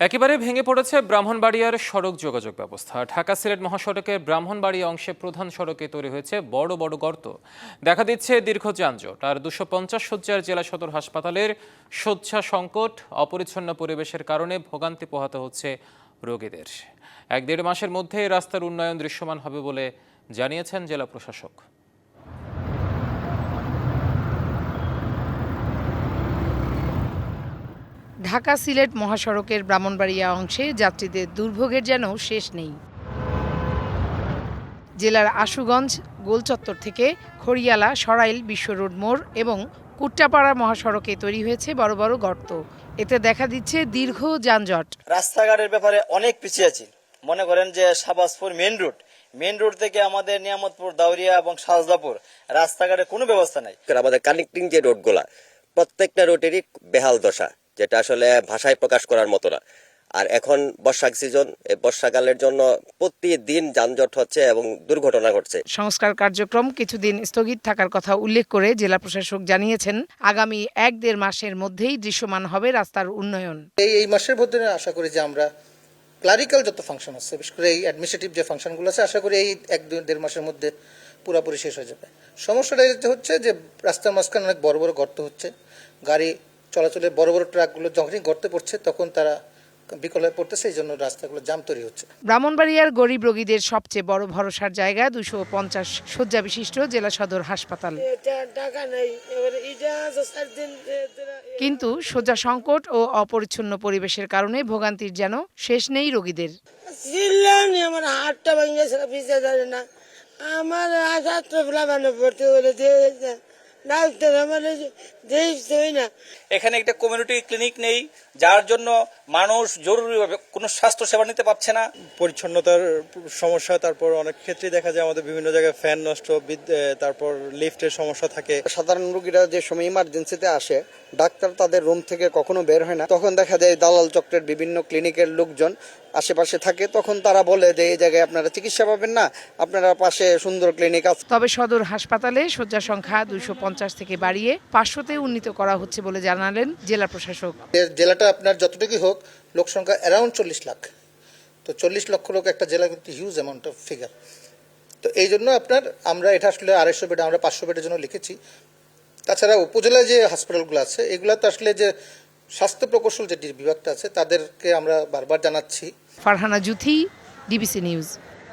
একেবারে ভেঙে পড়েছে ব্রাহ্মণবাড়িয়ার সড়ক যোগাযোগ ব্যবস্থা। ঢাকা সিলেট মহাসড়কের ব্রাহ্মণবাড়িয়া অংশে প্রধান সড়কে তৈরি হয়েছে বড় বড় গর্ত। দেখা দিচ্ছে দীর্ঘ যানজট। আর দুশো পঞ্চাশ শয্যার জেলা সদর হাসপাতালের শয্যা সংকট, অপরিচ্ছন্ন পরিবেশের কারণে ভোগান্তি পোহাতে হচ্ছে রোগীদের। এক দেড় মাসের মধ্যে রাস্তার উন্নয়ন দৃশ্যমান হবে বলে জানিয়েছেন জেলা প্রশাসক। ঢাকা সিলেট মহাসড়কের ব্রাহ্মণবাড়িয়া অংশে যাত্রীদের দুর্ভোগের যেন শেষ নেই। জেলার আশুগঞ্জ গোলচত্বর থেকে খড়িয়ালা সরাইল বিশ্ব রোড মোড় এবং কুট্টাপাড়া মহাসড়কে তৈরি হয়েছে বড় বড় গর্ত। এতে দেখা দিচ্ছে দীর্ঘ যানজট। রাস্তাঘাটের ব্যাপারে অনেক পিছিয়ে আছি। মনে করেন যে Shahbazpur main road. Main road থেকে আমাদের নিয়ামতপুর দাউরিয়া এবং সাজদাপুর রাস্তাঘাটের কোনো ব্যবস্থা নাই। কারণ আমাদের কানেক্টিং যে রোডগুলা প্রত্যেকটা রোডেরই বেহাল দশা। যেটা আসলে ভাষায় প্রকাশ করার মতো না। আর এখন বর্ষা সিজন এই বর্ষাকালের জন্য প্রতিদিন যানজট হচ্ছে এবং দুর্ঘটনা ঘটছে। সংস্কার কার্যক্রম কিছুদিন স্থগিত থাকার কথা উল্লেখ করে জেলা প্রশাসক জানিয়েছেন আগামী এক দেড় মাসের মধ্যেই দৃশ্যমান হবে রাস্তার উন্নয়ন। এই এই মাসের মধ্যে আশা করি যে আমরা ক্লারিক্যাল যত ফাংশন আছে বিশেষ করে এই অ্যাডমিনিস্ট্রেটিভ যে ফাংশনগুলো আছে আশা করি এই এক দুই দেড় মাসের মধ্যে পুরোপুরি শেষ হয়ে যাবে। সমস্যাটা যেটা হচ্ছে যে রাস্তার মাঝখানে অনেক বড় বড় গর্ত হচ্ছে। গাড়ি চলাচলের বড় বড় ট্রাকগুলো যখনই গর্তে পড়ছে তখন তারা বিকল পড়তেছে এই জন্য রাস্তাগুলো জাম তৈরি হচ্ছে। ব্রাহ্মণবাড়িয়ার গরিব রোগীদের সবচেয়ে বড় ভরসার জায়গা দুশো পঞ্চাশ শয্যা বিশিষ্ট জেলা সদর হাসপাতাল। কিন্তু শয্যা সংকট ও অপরিচ্ছন্ন পরিবেশের কারণে ভোগান্তির যেন শেষ নেই রোগীদের। আমার হাতটা ভেঙে না। আমার হাতটা ফ্লাবানো পড়তে বলে দিয়ে ডাক্তার না। এখানে একটা কমিউনিটি ক্লিনিক নেই যার জন্য মানুষ জরুরিভাবে কোনো স্বাস্থ্য সেবা নিতে পারছে না। পরিচ্ছন্নতার সমস্যা তারপর অনেক ক্ষেত্রেই দেখা যায় আমাদের বিভিন্ন জায়গায় ফ্যান নষ্ট বিদ- তারপর লিফটের সমস্যা থাকে। সাধারণ রোগীরা যে সময় ইমার্জেন্সিতে আসে ডাক্তার তাদের রুম থেকে কখনো বের হয় না। তখন দেখা যায় দালাল চক্রের বিভিন্ন ক্লিনিকের লোকজন আশেপাশে থাকে তখন তারা বলে যে এই জায়গায় আপনারা চিকিৎসা পাবেন না আপনারা পাশে সুন্দর ক্লিনিক আছে। তবে সদর হাসপাতালে শয্যা সংখ্যা দুশো পঞ্চাশ থেকে বাড়িয়ে পাঁচশোতে উন্নীত করা হচ্ছে বলে জানালেন জেলা প্রশাসক। জেলাটা আপনার যতটুকুই হোক লোক সংখ্যা অ্যারাউন্ড চল্লিশ লাখ। তো চল্লিশ লক্ষ লোক একটা জেলা কিন্তু হিউজ অ্যামাউন্ট অফ ফিগার তো এই জন্য আপনার আমরা এটা আসলে আড়াইশো বেড আমরা পাঁচশো বেডের জন্য লিখেছি। তাছাড়া উপজেলায় যে হাসপাতালগুলো আছে এগুলো তো আসলে যে স্বাস্থ্য প্রকৌশল যে বিভাগটা আছে তাদেরকে আমরা বারবার জানাচ্ছি। Farhana Juthi DBC news.